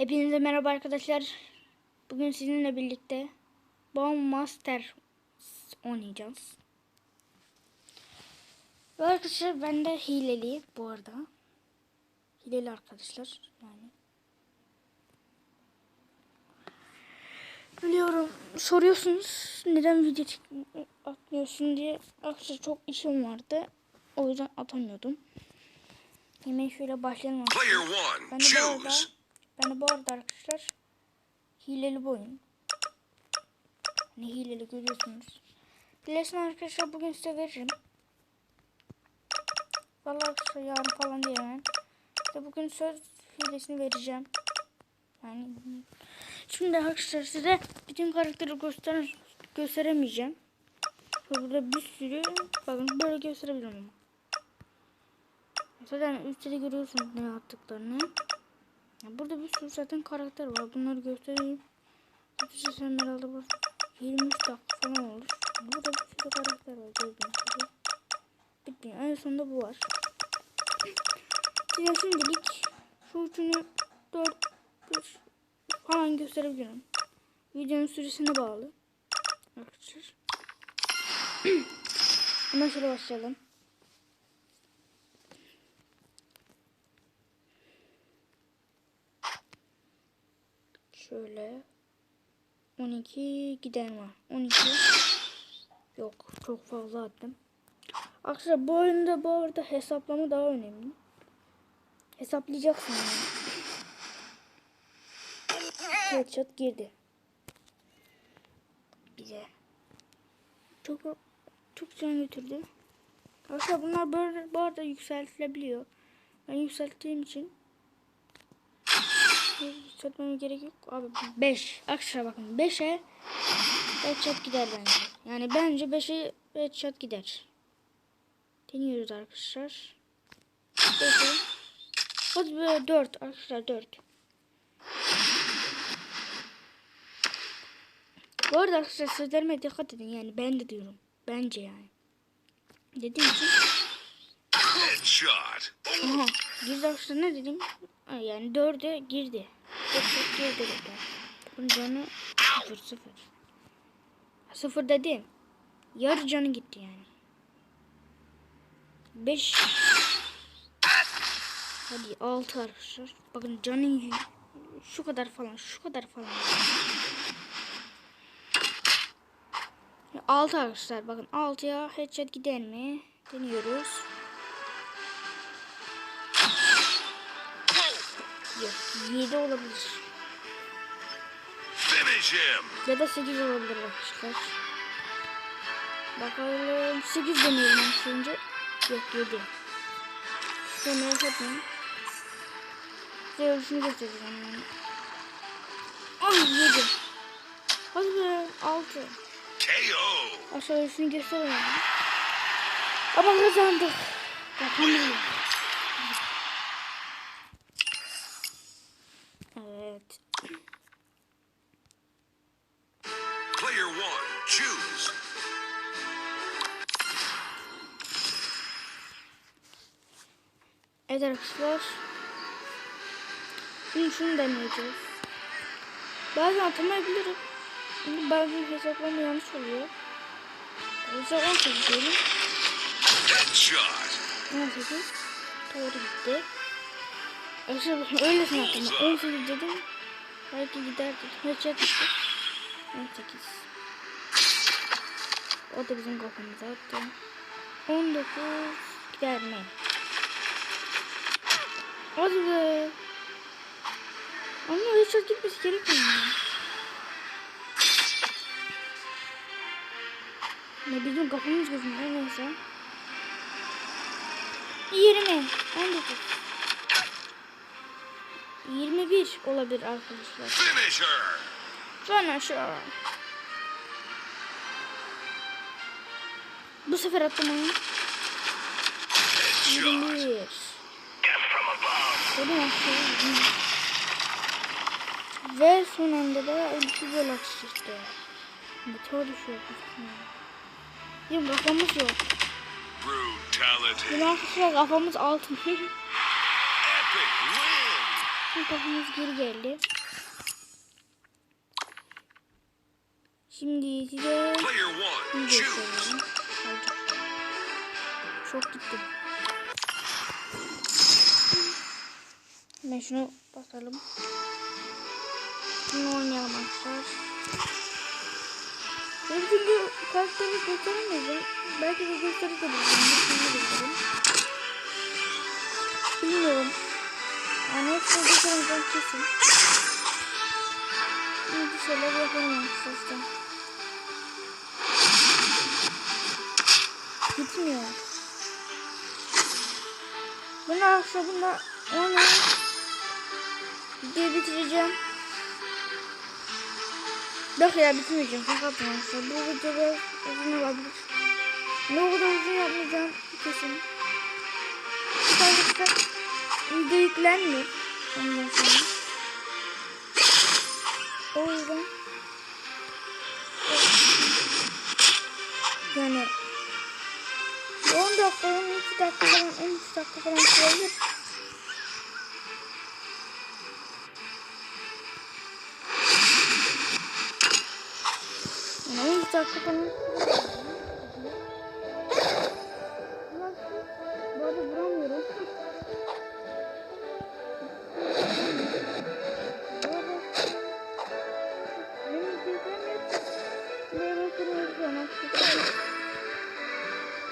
Hepinize merhaba arkadaşlar. Bugün sizinle birlikte Bomb Master oynayacağız. Ve arkadaşlar ben de hileli bu arada. Hileli arkadaşlar yani. Biliyorum soruyorsunuz neden video atmıyorsun diye. Arkadaşlar çok işim vardı. O yüzden atamıyordum. Hemen şöyle başlayalım. Ben de bu arada, de bu arada arkadaşlar hileli bu oyun. Ne hileli görüyorsunuz. Hilesini arkadaşlar bugün size veririm. Vallahi arkadaşlar yarın falan diyemem. İşte bugün söz hilesini vereceğim. Yani şimdi arkadaşlar size bütün karakteri göster gösteremeyeceğim. Burada bir sürü bakın böyle gösterebilirim ama. Zaten üstte de görüyorsunuz ne yaptıklarını. Ya burada bir sürü zaten karakter var. Bunları göstereyim. Hepsi sen herhalde bu 23 dakika falan olur. Burada bir sürü karakter var gördüğünüz gibi. Bitmiyor. En sonunda bu var. Size şimdilik şu üçünü 4 5 falan gösterebilirim. Videonun süresine bağlı. Arkadaşlar. Hemen şöyle başlayalım. Şöyle 12 giden var. 12 yok çok fazla attım. Arkadaşlar bu oyunda bu arada hesaplama daha önemli. Hesaplayacaksın yani. Headshot girdi. Bize. Çok çok can götürdü. Arkadaşlar bunlar böyle bu arada yükseltilebiliyor. Ben yükselttiğim için Yükseltmeme gerek yok. Abi 5. Arkadaşlar bakın 5'e headshot gider bence. Yani bence 5'e headshot gider. Deniyoruz arkadaşlar. 5'e. Hadi böyle 4 arkadaşlar 4. Bu arada arkadaşlar sözlerime dikkat edin yani ben de diyorum. Bence yani. Dediğim için. Headshot. Aha. Arkadaşlar ne dedim? Yani dörde girdi. Dörde girdi dedi. Bunun canı sıfır sıfır. Sıfır dedim. Yarı canı gitti yani. Beş. Hadi altı arkadaşlar. Bakın canı y- şu kadar falan şu kadar falan. Altı arkadaşlar bakın altıya headshot gider mi? Deniyoruz. Yok 7 olabilir. Ya da 8 olabilir arkadaşlar. Bakalım 8 deneyelim en önce. Yok 7. Sonra yapayım. Size ölçünü göstereceğim yani. Ay 7. Hadi be 6. KO. Aşağı ölçünü gösteremedim. Ama kazandık. Yapamıyorum. Evet. Player one, choose. Evet arkadaşlar. Şimdi şunu deneyeceğiz. Bazen atamayabilirim. Şimdi bazen hesaplama yanlış oluyor. Mesela 18 diyelim. Headshot. 18. Doğru gitti. Arkadaşlar bakın öylesine attım. 18 dedim. Belki gider dedim. Headshot gitti. 18. O da bizim kafamıza attı. 19 gider mi? Hadi be. Ama headshot gitmesi gerekmiyor. Ne bizim kafamız gözümüzde neyse. 20 19 21 olabilir arkadaşlar. Finish her. Sonra aşağı. Bu sefer attım onu. Headshot. 21. Death from above. Bunu aşağı. Ve son anda da 12 gol atış işte. Meteor düşüyor. Yok kafamız yok. Brutality. Arkadaşlar kafamız altın. Şimdi topumuz geri geldi. Şimdi size bunu. Çok gitti. Ben şunu basalım. Bunu oynayalım arkadaşlar. Ben çünkü karakteri gösteremeyeceğim. Belki de gösterebilirim. Düşünebilirim. Bilmiyorum. Yani hepsini gösteremeyeceğim kesin. Bir şeyler yaparım arkadaşlar. Gitmiyor. Bunu bunu onu diye bitireceğim. Yok ya bitirmeyeceğim. Arkadaşlar bu videoda uzun olabilir. Ne kadar uzun yapmayacağım kesin. Yüklenmiyor. Ondan sonra. O yüzden yani 10 dakika, 12 dakika falan, 13 dakika falan sürebilir. Yani 13 dakika falan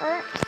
Evet. Evet.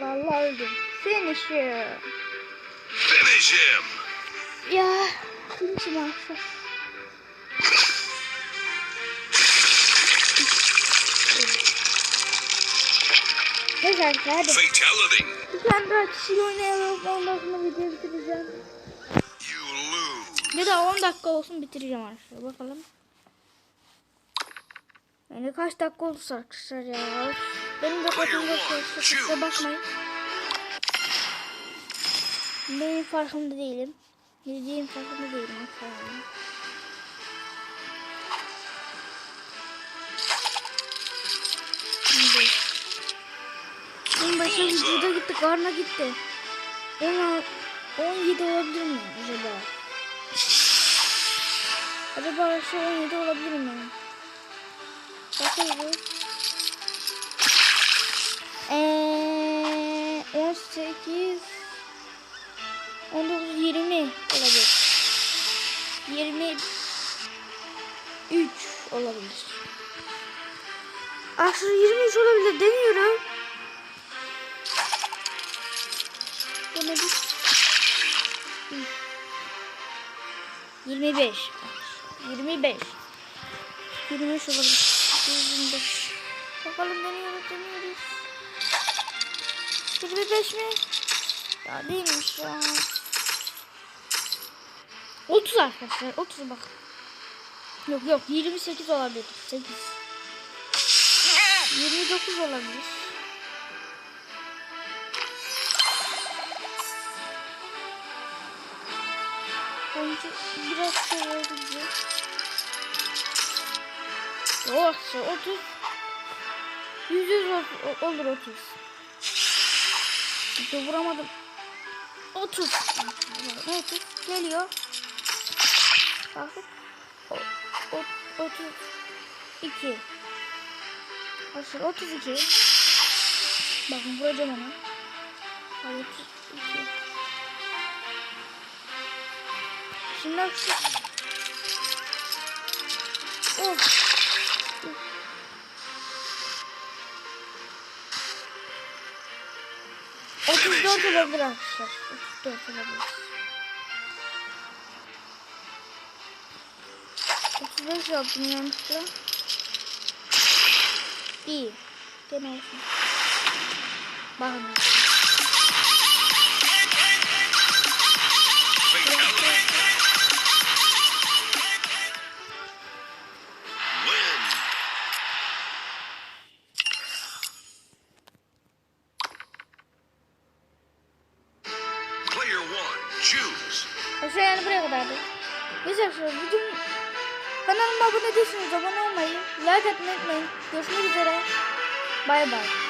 Vallahi öldüm. Finisher. Finish him. Ya. Finisher arkadaşlar. Neyse arkadaşlar hadi. Fatality. Bir tane daha kişiyle oynayalım. Ondan sonra videoyu bitireceğim. You lose. Ya da 10 dakika olsun bitireceğim arkadaşlar. Bakalım. Yani kaç dakika olursa arkadaşlar ya. Benim yok. Kusura bakmayın. Benim farkında değilim. Yediğim farkında değilim. Şimdi. En başta vücuda gitti, karna gitti. 16, 17 olabilir mi acaba? Acaba şu 17 olabilir mi? Bakıyoruz. Eee 18 19 20 olabilir. 23 olabilir. Ah şu 23 olabilir deniyorum. Denedik. 25. 25. 25 olabilir. 25. Bakalım deniyoruz deniyoruz. 25 mi? Ya değilmiş ya. 30 arkadaşlar 30 bak. Yok yok 28 olabilir. 8. 29 olabilir. Bence biraz şey oldu diye. Oh, 30. Yüz yüz ol- olur 30. İşte vuramadım. 30. 30 geliyor. O, 32. Arkadaşlar 32. Bakın vuracağım onu. Hadi 32. Şimdi arkadaşlar. Of. 34 olabilir arkadaşlar. 34 olabilir. 35 yaptım yanlışlıkla. İyi. Gene olsun. Bakın. Arkadaşlar yani buraya kadardı. Neyse arkadaşlar videom kanalıma abone değilseniz abone olmayı, like atmayı unutmayın. Görüşmek üzere. Bay bay.